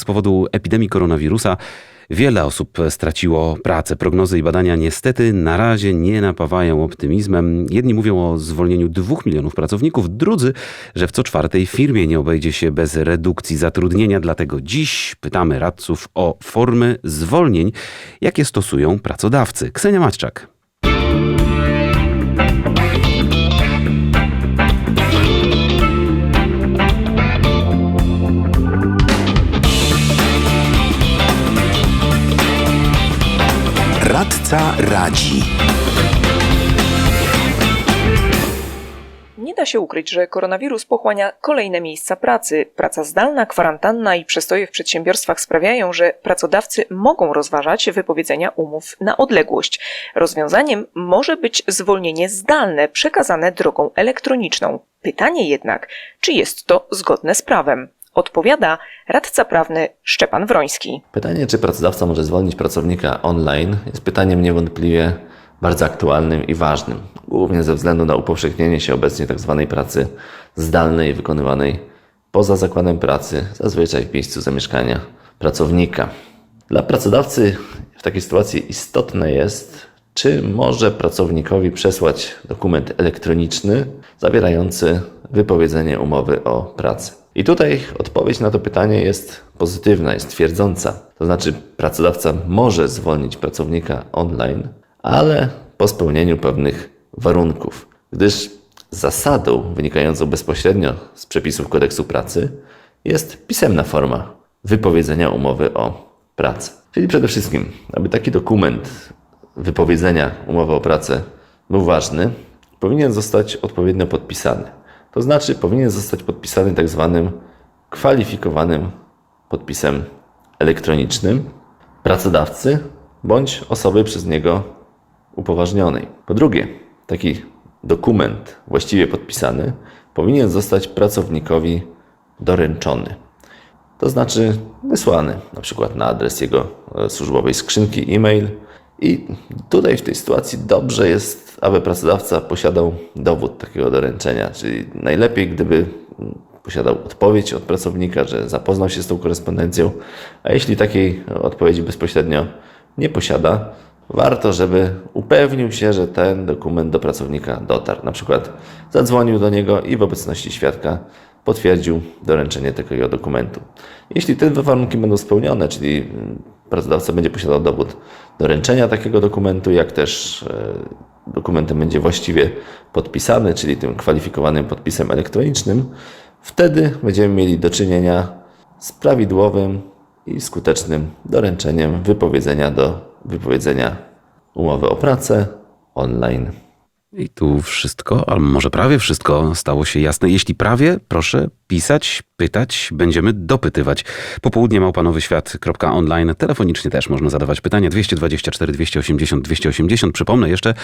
Z powodu epidemii koronawirusa wiele osób straciło pracę. Prognozy i badania niestety na razie nie napawają optymizmem. Jedni mówią o zwolnieniu dwóch milionów pracowników, drudzy, że w co czwartej firmie nie obejdzie się bez redukcji zatrudnienia. Dlatego dziś pytamy radców o formy zwolnień, jakie stosują pracodawcy. Ksenia Maćczak. Radca radzi. Nie da się ukryć, że koronawirus pochłania kolejne miejsca pracy. Praca zdalna, kwarantanna i przestoje w przedsiębiorstwach sprawiają, że pracodawcy mogą rozważać wypowiedzenia umów na odległość. Rozwiązaniem może być zwolnienie zdalne przekazane drogą elektroniczną. Pytanie jednak, czy jest to zgodne z prawem? Odpowiada radca prawny Szczepan Wroński. Pytanie, czy pracodawca może zwolnić pracownika online, jest pytaniem niewątpliwie bardzo aktualnym i ważnym, głównie ze względu na upowszechnienie się obecnie tzw. pracy zdalnej wykonywanej poza zakładem pracy, zazwyczaj w miejscu zamieszkania pracownika. Dla pracodawcy w takiej sytuacji istotne jest, czy może pracownikowi przesłać dokument elektroniczny zawierający wypowiedzenie umowy o pracę. I tutaj odpowiedź na to pytanie jest pozytywna, jest twierdząca. To znaczy, pracodawca może zwolnić pracownika online, ale po spełnieniu pewnych warunków, gdyż zasadą wynikającą bezpośrednio z przepisów kodeksu pracy jest pisemna forma wypowiedzenia umowy o pracę. Czyli przede wszystkim, aby taki dokument wypowiedzenia umowy o pracę był ważny, powinien zostać odpowiednio podpisany. To znaczy, powinien zostać podpisany tak zwanym kwalifikowanym podpisem elektronicznym pracodawcy bądź osoby przez niego upoważnionej. Po drugie, taki dokument właściwie podpisany powinien zostać pracownikowi doręczony. To znaczy wysłany na przykład na adres jego e, służbowej skrzynki e-mail. I tutaj w tej sytuacji dobrze jest, aby pracodawca posiadał dowód takiego doręczenia, czyli najlepiej, gdyby posiadał odpowiedź od pracownika, że zapoznał się z tą korespondencją, a jeśli takiej odpowiedzi bezpośrednio nie posiada, warto, żeby upewnił się, że ten dokument do pracownika dotarł. Na przykład zadzwonił do niego i w obecności świadka potwierdził doręczenie takiego dokumentu. Jeśli te dwa warunki będą spełnione, czyli mm, pracodawca będzie posiadał dowód doręczenia takiego dokumentu, jak też e, dokumentem będzie właściwie podpisany, czyli tym kwalifikowanym podpisem elektronicznym, wtedy będziemy mieli do czynienia z prawidłowym i skutecznym doręczeniem wypowiedzenia do wypowiedzenia umowy o pracę online. I tu wszystko, albo może prawie wszystko stało się jasne. Jeśli prawie, proszę pisać, pytać, będziemy dopytywać. Popołudnie małpanowy świat.online. Telefonicznie też można zadawać pytania 224 280 280. Przypomnę jeszcze,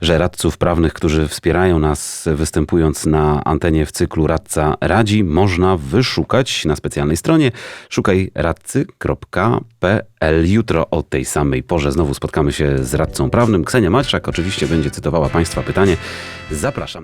że radców prawnych, którzy wspierają nas występując na antenie w cyklu Radca Radzi, można wyszukać na specjalnej stronie szukajradcy.pl. Jutro o tej samej porze znowu spotkamy się z radcą prawnym. Ksenia Maćczak oczywiście będzie cytowała Państwa pytanie. Zapraszam.